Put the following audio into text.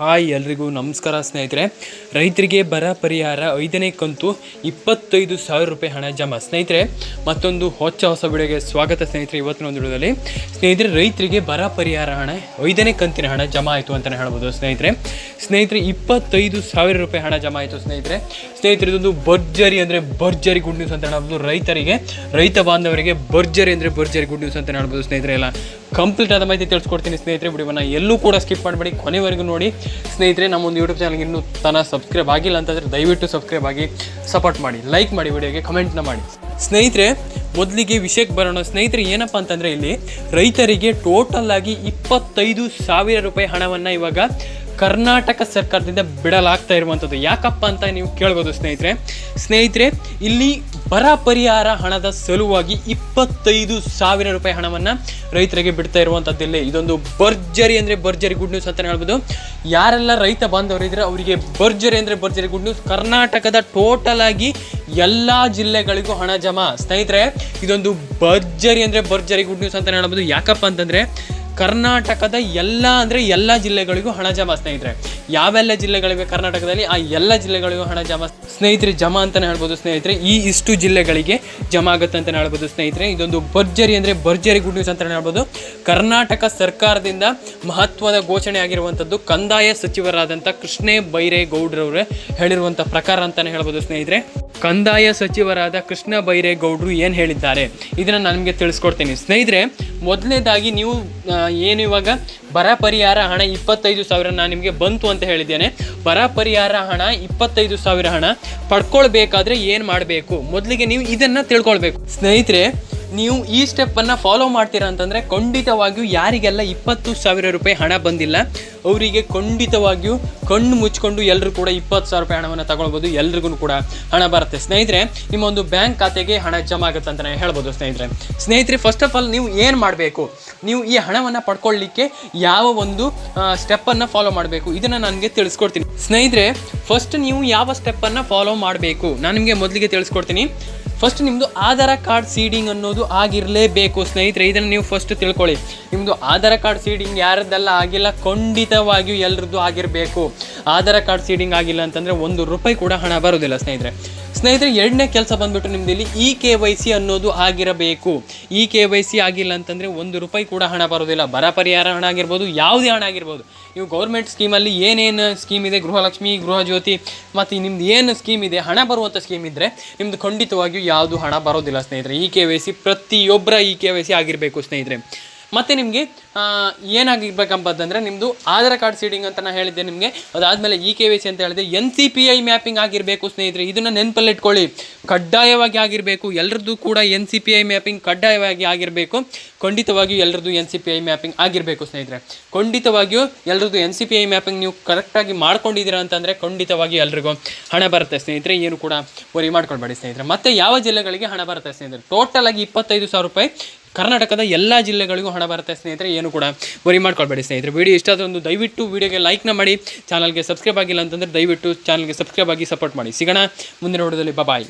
Hi ಎಲ್ರಿಗೂ ನಮಸ್ಕಾರ ಸ್ನೇಹಿತರೆ. ರೈತರಿಗೆ ಬರ ಪರಿಹಾರ ಐದನೇ ಕಂತು ಇಪ್ಪತ್ತೈದು ಸಾವಿರ ರೂಪಾಯಿ ಹಣ ಜಮಾ. ಸ್ನೇಹಿತರೆ, ಮತ್ತೊಂದು ಹೊಚ್ಚ ಹೊಸ ವಿಡಿಯೋಗೆ ಸ್ವಾಗತ ಸ್ನೇಹಿತರೆ ಇವತ್ತಿನ ಒಂದು ವಿಡಿಯೋದಲ್ಲಿ. ಸ್ನೇಹಿತರೆ, ರೈತರಿಗೆ ಬರ ಪರಿಹಾರ ಹಣ, ಐದನೇ ಕಂತಿನ ಹಣ ಜಮಾ ಆಯಿತು ಅಂತಲೇ ಹೇಳ್ಬೋದು ಸ್ನೇಹಿತರೆ. ಸ್ನೇಹಿತರೆ, ಇಪ್ಪತ್ತೈದು ಸಾವಿರ ರೂಪಾಯಿ ಹಣ ಜಮಾ ಆಯಿತು ಸ್ನೇಹಿತರೆ. ಸ್ನೇಹಿತರೆ, ಇದೊಂದು ಭರ್ಜರಿ ಅಂದರೆ ಭರ್ಜರಿ ಗುಡ್ ನ್ಯೂಸ್ ಅಂತ ಹೇಳ್ಬೋದು ರೈತರಿಗೆ. ರೈತ ಬಾಂಧವರಿಗೆ ಭರ್ಜರಿ ಅಂದರೆ ಭರ್ಜರಿ ಗುಡ್ ನ್ಯೂಸ್ ಅಂತ ಹೇಳ್ಬೋದು ಸ್ನೇಹಿತರೆ. ಎಲ್ಲ ಕಂಪ್ಲೀಟ್ ಆದ ಮಾಹಿತಿ ತಿಳಿಸ್ಕೊಡ್ತೀನಿ ಸ್ನೇಹಿತರೆ. ವಿಡಿಯೋನ ಎಲ್ಲೂ ಕೂಡ ಸ್ಕಿಪ್ ಮಾಡಬೇಡಿ. ಕೊನೆವರೆಗೂ ನೋಡಿ. ಸ್ನೇಹಿತರೆ, ನಮ್ಮ ಒಂದು ಯೂಟ್ಯೂಬ್ ಚಾನಲ್ಗೆ ಇನ್ನೂ ತನ ಸಬ್ಸ್ಕ್ರೈಬ್ ಆಗಿಲ್ಲ ಅಂತಂದರೆ ದಯವಿಟ್ಟು ಸಬ್ಸ್ಕ್ರೈಬ್ ಆಗಿ ಸಪೋರ್ಟ್ ಮಾಡಿ ಲೈಕ್ ಮಾಡಿ ವಿಡಿಯೋಗೆ ಕಮೆಂಟ್ನ ಮಾಡಿ. ಸ್ನೇಹಿತರೆ, ಮೊದಲಿಗೆ ವಿಷಯಕ್ಕೆ ಬರೋಣ. ಸ್ನೇಹಿತರೆ, ಏನಪ್ಪ ಅಂತಂದರೆ ಇಲ್ಲಿ ರೈತರಿಗೆ ಟೋಟಲ್ ಆಗಿ ಇಪ್ಪತ್ತೈದು ಸಾವಿರ ರೂಪಾಯಿ ಹಣವನ್ನು ಇವಾಗ ಕರ್ನಾಟಕ ಸರ್ಕಾರದಿಂದ ಬಿಡಲಾಗ್ತಾ ಇರುವಂಥದ್ದು ಯಾಕಪ್ಪ ಅಂತ ನೀವು ಕೇಳ್ಬೋದು ಸ್ನೇಹಿತರೆ. ಸ್ನೇಹಿತರೆ, ಇಲ್ಲಿ ಬರ ಪರಿಹಾರ ಹಣದ ಸಲುವಾಗಿ ಇಪ್ಪತ್ತೈದು ಸಾವಿರ ರೂಪಾಯಿ ಹಣವನ್ನು ರೈತರಿಗೆ ಬಿಡ್ತಾ ಇರುವಂಥದ್ದಿಲ್ಲ. ಇದೊಂದು ಭರ್ಜರಿ ಅಂದರೆ ಭರ್ಜರಿ ಗುಡ್ ನ್ಯೂಸ್ ಅಂತಲೇ ಹೇಳ್ಬೋದು. ಯಾರೆಲ್ಲ ರೈತ ಬಾಂಧವರು ಇದ್ರೆ ಅವರಿಗೆ ಭರ್ಜರಿ ಅಂದರೆ ಭರ್ಜರಿ ಗುಡ್ ನ್ಯೂಸ್ ಕರ್ನಾಟಕದ ಟೋಟಲ್ ಆಗಿ ಎಲ್ಲ ಜಿಲ್ಲೆಗಳಿಗೂ ಹಣ ಜಮಾ. ಸ್ನೇಹಿತರೆ, ಇದೊಂದು ಭರ್ಜರಿ ಅಂದರೆ ಭರ್ಜರಿ ಗುಡ್ ನ್ಯೂಸ್ ಅಂತಲೇ ಹೇಳ್ಬೋದು. ಯಾಕಪ್ಪ ಅಂತಂದರೆ ಕರ್ನಾಟಕದ ಎಲ್ಲ ಅಂದರೆ ಎಲ್ಲ ಜಿಲ್ಲೆಗಳಿಗೂ ಹಣ ಜಮಾ ಸ್ನೇಹಿತರೆ ಯಾವೆಲ್ಲ ಜಿಲ್ಲೆಗಳಿವೆ ಕರ್ನಾಟಕದಲ್ಲಿ, ಆ ಎಲ್ಲ ಜಿಲ್ಲೆಗಳಿಗೂ ಹಣ ಜಮಾ ಸ್ನೇಹಿತರೆ, ಜಮಾ ಅಂತಲೇ ಹೇಳ್ಬೋದು ಸ್ನೇಹಿತರೆ. ಈ ಇಷ್ಟು ಜಿಲ್ಲೆಗಳಿಗೆ ಜಮಾ ಆಗುತ್ತೆ ಅಂತಲೇ ಹೇಳ್ಬೋದು ಸ್ನೇಹಿತರೆ. ಇದೊಂದು ಭರ್ಜರಿ ಅಂದರೆ ಭರ್ಜರಿ ಗುಡ್ ನ್ಯೂಸ್ ಅಂತಲೇ ಹೇಳ್ಬೋದು. ಕರ್ನಾಟಕ ಸರ್ಕಾರದಿಂದ ಮಹತ್ವದ ಘೋಷಣೆ ಆಗಿರುವಂಥದ್ದು ಕಂದಾಯ ಸಚಿವರಾದಂಥ ಕೃಷ್ಣೇ ಬೈರೇಗೌಡ್ರವರೇ ಹೇಳಿರುವಂಥ ಪ್ರಕಾರ ಅಂತಲೇ ಹೇಳ್ಬೋದು ಸ್ನೇಹಿತರೆ. ಕಂದಾಯ ಸಚಿವರಾದ ಕೃಷ್ಣ ಬೈರೇಗೌಡರು ಏನು ಹೇಳಿದ್ದಾರೆ? ಇದನ್ನು ನಾನು ನಿಮಗೆ ತಿಳಿಸ್ಕೊಡ್ತೀನಿ. ಸ್ನೇಹಿತರೆ, ಮೊದಲನೇದಾಗಿ ನೀವು ಏನು ಇವಾಗ ಬರ ಪರಿಹಾರ ಹಣ ಇಪ್ಪತ್ತೈದು ಸಾವಿರ ನಾನು ನಿಮಗೆ ಬಂತು ಅಂತ ಹೇಳಿದ್ದೇನೆ. ಬರ ಪರಿಹಾರ ಹಣ ಇಪ್ಪತ್ತೈದು ಸಾವಿರ ಹಣ. ಪಡ್ಕೊಳ್ಬೇಕಾದ್ರೆ ಏನು ಮಾಡಬೇಕು? ಮೊದಲಿಗೆ ನೀವು ಇದನ್ನು ತಿಳ್ಕೊಳ್ಬೇಕು. ಸ್ನೇಹಿತರೆ, ನೀವು ಈ ಸ್ಟೆಪ್ಪನ್ನು ಫಾಲೋ ಮಾಡ್ತೀರಾ ಅಂತಂದರೆ ಖಂಡಿತವಾಗಿಯೂ ಯಾರಿಗೆಲ್ಲ ಇಪ್ಪತ್ತು ಸಾವಿರ ರೂಪಾಯಿ ಹಣ ಬಂದಿಲ್ಲ ಅವರಿಗೆ ಖಂಡಿತವಾಗಿಯೂ ಕಣ್ಣು ಮುಚ್ಕೊಂಡು ಎಲ್ಲರೂ ಕೂಡ ಇಪ್ಪತ್ತು ಸಾವಿರ ರೂಪಾಯಿ ಹಣವನ್ನು ತಗೊಳ್ಬೋದು, ಎಲ್ರಿಗೂ ಕೂಡ ಹಣ ಬರುತ್ತೆ. ಸ್ನೇಹಿತರೆ ನಿಮ್ಮ ಒಂದು ಬ್ಯಾಂಕ್ ಖಾತೆಗೆ ಹಣ ಜಮಾ ಆಗುತ್ತೆ ಅಂತಲೇ ಹೇಳ್ಬೋದು ಸ್ನೇಹಿತರೆ. ಸ್ನೇಹಿತರೆ ಫಸ್ಟ್ ಆಫ್ ಆಲ್ ನೀವು ಏನು ಮಾಡಬೇಕು? ನೀವು ಈ ಹಣವನ್ನು ಪಡ್ಕೊಳ್ಳಿಕ್ಕೆ ಯಾವ ಒಂದು ಸ್ಟೆಪ್ಪನ್ನು ಫಾಲೋ ಮಾಡಬೇಕು? ಇದನ್ನು ನನಗೆ ತಿಳಿಸ್ಕೊಡ್ತೀನಿ. ಸ್ನೇಹಿತರೆ ಫಸ್ಟ್ ನೀವು ಯಾವ ಸ್ಟೆಪ್ಪನ್ನು ಫಾಲೋ ಮಾಡಬೇಕು? ನಾನು ನಿಮಗೆ ಮೊದಲಿಗೆ ತಿಳಿಸ್ಕೊಡ್ತೀನಿ. ಫಸ್ಟ್ ನಿಮ್ಮದು ಆಧಾರ್ ಕಾರ್ಡ್ ಸೀಡಿಂಗ್ ಅನ್ನೋದು ಆಗಿರಲೇಬೇಕು ಸ್ನೇಹಿತರೆ. ಇದನ್ನು ನೀವು ಫಸ್ಟ್ ತಿಳ್ಕೊಳ್ಳಿ. ನಿಮ್ಮದು ಆಧಾರ್ ಕಾರ್ಡ್ ಸೀಡಿಂಗ್ ಯಾರದ್ದೆಲ್ಲ ಆಗಿಲ್ಲ, ಖಂಡಿತವಾಗಿಯೂ ಎಲ್ಲರದ್ದು ಆಗಿರಬೇಕು. ಆಧಾರ್ ಕಾರ್ಡ್ ಸೀಡಿಂಗ್ ಆಗಿಲ್ಲ ಅಂತಂದರೆ ಒಂದು ರೂಪಾಯಿ ಕೂಡ ಹಣ ಬರೋದಿಲ್ಲ ಸ್ನೇಹಿತರೆ. ಸ್ನೇಹಿತರೆ, ಎರಡನೇ ಕೆಲಸ ಬಂದ್ಬಿಟ್ಟು ನಿಮ್ದು ಇಲ್ಲಿ ಇ ಕೆ ವೈ ಸಿ ಅನ್ನೋದು ಆಗಿರಬೇಕು. ಇ ಕೆ ವೈ ಸಿ ಆಗಿಲ್ಲ ಅಂತಂದರೆ ಒಂದು ರೂಪಾಯಿ ಕೂಡ ಹಣ ಬರೋದಿಲ್ಲ. ಬರ ಪರಿಹಾರ ಹಣ ಆಗಿರ್ಬೋದು, ಯಾವುದೇ ಹಣ ಆಗಿರ್ಬೋದು. ನೀವು ಗೌರ್ಮೆಂಟ್ ಸ್ಕೀಮಲ್ಲಿ ಏನೇನು ಸ್ಕೀಮ್ ಇದೆ, ಗೃಹಲಕ್ಷ್ಮಿ, ಗೃಹ ಜ್ಯೋತಿ, ಮತ್ತು ನಿಮ್ದು ಏನು ಸ್ಕೀಮ್ ಇದೆ, ಹಣ ಬರುವಂಥ ಸ್ಕೀಮ್ ಇದ್ದರೆ ನಿಮ್ದು ಖಂಡಿತವಾಗಿಯೂ ಯಾವುದು ಹಣ ಬರೋದಿಲ್ಲ ಸ್ನೇಹಿತರೆ. ಇ ಕೆ ವೈ ಸಿ ಪ್ರತಿಯೊಬ್ಬರ ಇ ಕೆ ವೈ ಸಿ ಆಗಿರಬೇಕು ಸ್ನೇಹಿತರೆ. ಮತ್ತು ನಿಮಗೆ ಏನಾಗಿರ್ಬೇಕಪ್ಪ ಅಂತಂದರೆ ನಿಮ್ಮದು ಆಧಾರ್ ಕಾರ್ಡ್ ಸೀಡಿಂಗ್ ಅಂತ ನಾನು ಹೇಳಿದ್ದೆ ನಿಮಗೆ. ಅದಾದಮೇಲೆ ಇ ಕೆ ವೈ ಸಿ ಅಂತ ಹೇಳಿದೆ N C P I mapping ಆಗಿರಬೇಕು ಸ್ನೇಹಿತರೆ, ಇದನ್ನು ನೆನಪಲ್ಲಿ ಇಟ್ಕೊಳ್ಳಿ. ಕಡ್ಡಾಯವಾಗಿ ಆಗಿರಬೇಕು ಎಲ್ಲರದ್ದು ಕೂಡ N C P I mapping ಕಡ್ಡಾಯವಾಗಿ ಆಗಿರಬೇಕು. ಖಂಡಿತವಾಗಿಯೂ ಎಲ್ಲರದ್ದು N C P I mapping ಆಗಿರಬೇಕು ಸ್ನೇಹಿತರೆ. ಖಂಡಿತವಾಗಿಯೂ ಎಲ್ಲರದ್ದು N C P I mapping ನೀವು ಕರೆಕ್ಟಾಗಿ ಮಾಡ್ಕೊಂಡಿದ್ದೀರಾ ಅಂತಂದರೆ ಖಂಡಿತವಾಗಿ ಎಲ್ರಿಗೂ ಹಣ ಬರುತ್ತೆ ಸ್ನೇಹಿತರೆ, ಏನು ಕೂಡ ವರಿ ಮಾಡ್ಕೊಳ್ಬೇಡಿ ಸ್ನೇಹಿತರೆ. ಮತ್ತು ಯಾವ ಜಿಲ್ಲೆಗಳಿಗೆ ಹಣ ಬರುತ್ತೆ ಸ್ನೇಹಿತರೆ? ಟೋಟಲ್ ಆಗಿ ಇಪ್ಪತ್ತೈದು ಸಾವಿರ ರೂಪಾಯಿ ಕರ್ನಾಟಕದ ಎಲ್ಲ ಜಿಲ್ಲೆಗಳಿಗೂ ಹಣ ಬರುತ್ತೆ ಸ್ನೇಹಿತರೆ, ಏನು ಕೂಡ ವರಿ ಮಾಡ್ಕೊಳ್ಬೇಡಿ ಸ್ನೇಹಿತರೆ. ವಿಡಿಯೋ ಇಷ್ಟ ಆದ್ರೆ ಒಂದು ದಯವಿಟ್ಟು ವಿಡಿಯೋಗೆ ಲೈಕ್ನ ಮಾಡಿ ಚಾನಲ್ಗೆ ಸಬ್ಸ್ಕ್ರೈಬ್ ಆಗಿಲ್ಲ ಅಂತಂದರೆ ದಯವಿಟ್ಟು ಚಾನಲ್ಗೆ ಸಬ್ಸ್ಕ್ರೈಬ್ ಆಗಿ ಸಪೋರ್ಟ್ ಮಾಡಿ. ಸಿಗೋಣ ಮುಂದಿನ ವಿಡಿಯೋದಲ್ಲಿ ಬಾಯ್